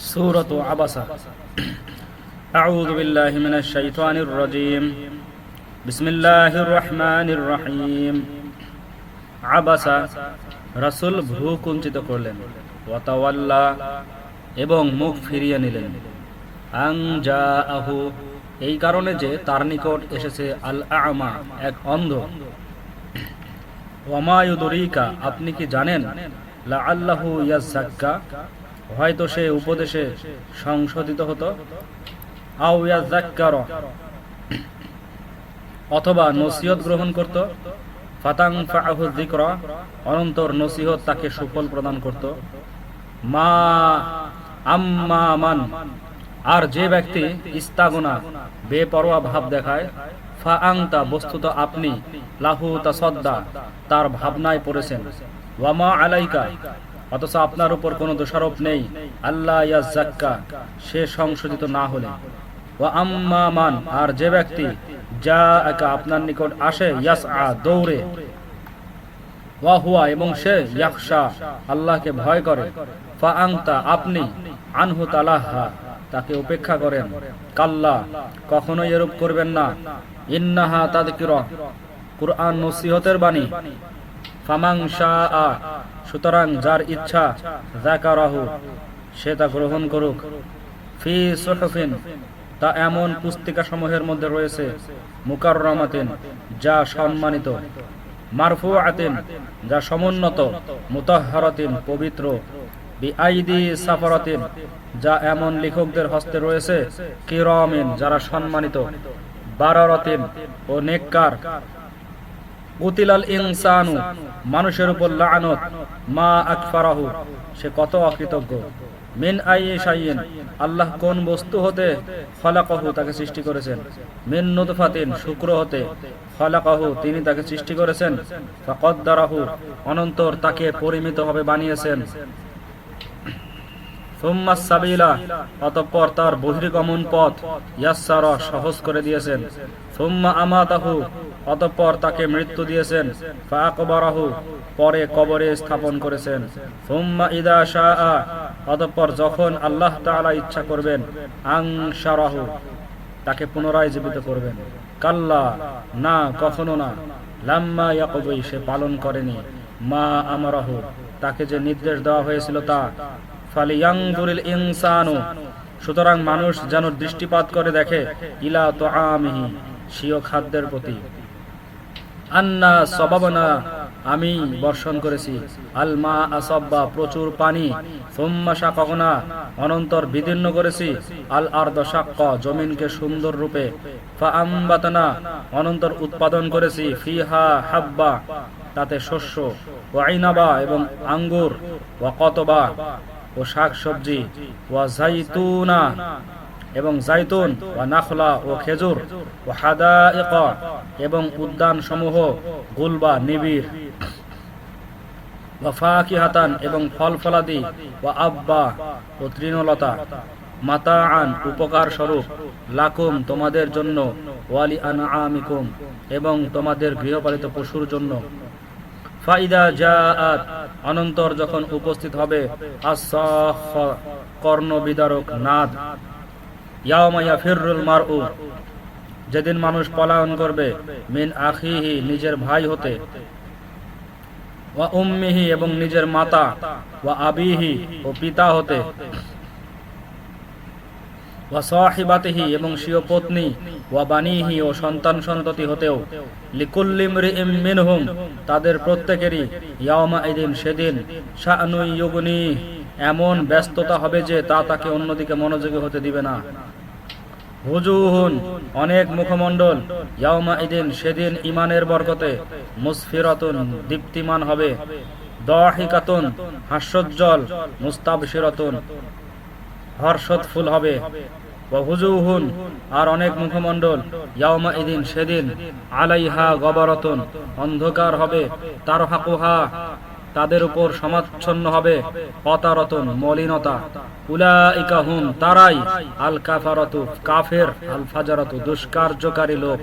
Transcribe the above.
سورة عبسة أعوذ بالله من الشيطان الرجيم بسم الله الرحمن الرحيم আবাসা রাসূল ভ্রু কুঞ্চিত করলেন ওয়াতাওয়াল্লা এবং মুখ ফিরিয়ে নিলেন আং যা আহু এই কারণে যে তার নিকট এসেছে আল আমা এক অন্ধ ওয়ামায়ুদরিকা আপনি কি জানেন লা আল্লাহু ইয়াজ্জাক্কা হয়তো সে উপদেশে সংশোধিত হতো। আও ইয়াজ্জাক্কার অথবা নসিহত গ্রহণ করত। ফাতাং ফাহু যিকরা। অনন্তর নসিহত তাকে সুফল প্রদান করত। মা আম্মা মান। আর যে ব্যক্তি ইস্তাগুনা, বেপরোয়া ভাব দেখায় ফা আংতা বস্তুত আপনি, লাহু তাসদ্দা, তার ভাবনায় পড়েছেন। ওয়ামা আলাইকা অথচ আপনার উপর কোনো দোষারোপ নেই। আল্লাহ সে সংশোধিত না হলে। ওয়া আম্মা মান, আর যে ব্যক্তি যা একা আপনার নিকট আসে ইয়াস আ দৌড়ে। ওয়া এবং সে ইয়াকশা আল্লাহকে ভয় করে। ফা আংতা আপনি আনহু তালাহা, তাকে উপেক্ষা করেন। কাল্লা কখনো এরূপ করবেন না। ইন্নাহা তাদকির, কুরআন নসিহতের বাণী। ফামাং শাআ সুতরাং যার ইচ্ছা, যাকারাহু, সে তা গ্রহণ করুক। ফি সুহফিন, তা এমন পুস্তিকা সমূহের মধ্যে রয়েছে, মুকাররমাতিন, যা সম্মানিত। মারফু আতিন যা সমুন্নত মুতাহহারাতিন পবিত্র। বিআইদি সাফারাতিন, যা এমন লেখকদের হস্তে রয়েছে, কিরামিন, যারা সম্মানিত। বারারাতিন ও নেককার উতিলাল ইনসানু, মানুষের উপর লানত, মা আকফারাহু, সে কত অকৃতজ্ঞ। মিন আই শাইন আল্লাহ কোন বস্তু হতে খলাকাহু তাকে সৃষ্টি করেছেন? মিন নুতফাতিন, শুক্র হতে খলাকাহু তিনি তাকে সৃষ্টি করেছেন। ফাকদ্দারাহু, অনন্তর তাকে পরিমিতভাবে বানিয়েছেন। সুম্মা সাবিলা, অতঃপর তার বহির্গমন পথ ইয়াসার সহজ করে দিয়েছেন। অতঃপর তাকে মৃত্যু দিয়েছেন পরে কবরে স্থাপন করেছেন। ইদা অতঃপর যখন আল্লাহ তাআলা ইচ্ছা করবেন তাকে পুনরায় জীবিত করবেন। কাল্লা, না, কখনো না। লাম্মা ইয়াকবি, সে পালন করেনি। মা আমারাহু, তাকে যে নির্দেশ দেওয়া হয়েছিল তা। ফালিয়াংদুরিল ইনসানু, সুতরাং মানুষ যেন দৃষ্টিপাত করে দেখে, ইলা তো আমিহি স্বীয় খাদ্যের প্রতি। আন্না সবাবনা, আমি বর্ষণ করেছি। আলমা আসব্বা, প্রচুর পানি। সোম্মা অনন্তর বিদীর্ণ করেছি। আল আর দশাক্ক জমিনকে সুন্দর রূপে। ফা আম্বাতনা, অনন্তর উৎপাদন করেছি। ফিহা হাব্বা, তাতে শস্য ও আইনাবা এবং আঙ্গুর ও কতবা ও শাক সবজি ও জাইতুনা। এবং জাইতুন ও নাখলা, ও খেজুর, ও হাদা এবং উদ্যান সমূহ গুলবা, নিবিড় হাতান এবং ফল ফলাদি আব্বা, ও তৃণলতা। মাতা আন উপকার স্বরূপ লাকুম, তোমাদের জন্য ওয়ালি আন আমিকুম এবং তোমাদের গৃহপালিত পশুর জন্য। ফাইদা জাআত, অনন্তর যখন উপস্থিত হবে কর্ণ বিদারক নাদ যেদিন মানুষ পলায়ন করবে, মিন আখিহি, নিজের ভাই হতে। উম্মিহি এবং নিজের মাতা, ওয়া আবিহি ও পিতা হতে। এবং পত্নী ও সন্তান সন্ততি হতেও। তাদের প্রত্যেকেরই সেদিন এমন ব্যস্ততা হবে যে তা তাকে অন্যদিকে মনোযোগী হতে দিবে না। হুজুহুন, অনেক মুখমণ্ডল ইয়াওমা ইদিন, সেদিন ইমানের বরকতে মুসফিরাতুন, দীপ্তিমান হবে। দহিকাতুন, হাস্যোজ্জ্বল, মুস্তাবশিরাতুন, হর্ষৎফুল হবে। হুজুহুন, আর অনেক মুখমণ্ডল ইয়াওমা ইদিন, সেদিন আলাইহা গবরতন, অন্ধকার হবে তার হাকুহা তাদের উপর সমাচ্ছন্ন হবে। অতারতন মলিনতা। উলাইকা হুম তারাই আল কাফারত কাফের আল ফাজারত দুষ্কার্যকারী লোক।